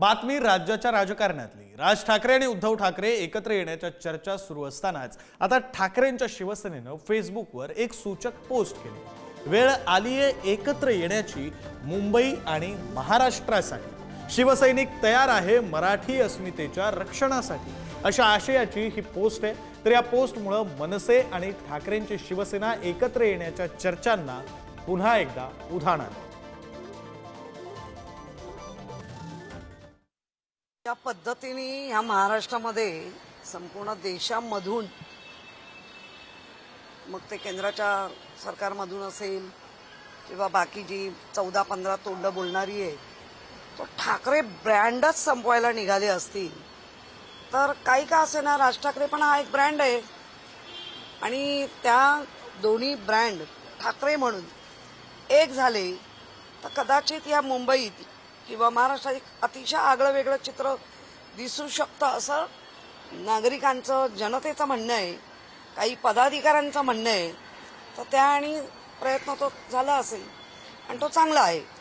बातमी राज्याच्या राजकारणातली. राज ठाकरे आणि उद्धव ठाकरे एकत्र येण्याच्या चर्चा सुरू असतानाच आता ठाकरेंच्या शिवसेनेनं फेसबुकवर एक सूचक पोस्ट केली. वेळ आलीये एकत्र येण्याची मुंबई आणि महाराष्ट्रासाठी. शिवसैनिक तयार आहे मराठी अस्मितेच्या रक्षणासाठी. अशा आशयाची ही पोस्ट आहे. तर या पोस्टमुळं मनसे आणि ठाकरेंची शिवसेना एकत्र येण्याच्या चर्चांना पुन्हा एकदा उधाण आलं. त्या पद्धतीने ह्या महाराष्ट्रामध्ये संपूर्ण देशामधून मग ते केंद्राच्या सरकारमधून असेल किंवा बाकी जी चौदा पंधरा तोंड बोलणारी आहे तो ठाकरे ब्रँडच संपवायला निघाले असतील तर काही का असे ना राज ठाकरे पण हा एक ब्रँड आहे. आणि त्या दोन्ही ब्रँड ठाकरे म्हणून एक झाले तर कदाचित या मुंबईत किंवा महाराष्ट्रात एक अतिशय आगळं वेगळं चित्र दिसू शकतं असं नागरिकांचं जनतेचं म्हणणं आहे. काही पदाधिकाऱ्यांचं म्हणणं आहे. तर त्या आणि प्रयत्न तो झाला असेल. आणि तो चांगला आहे.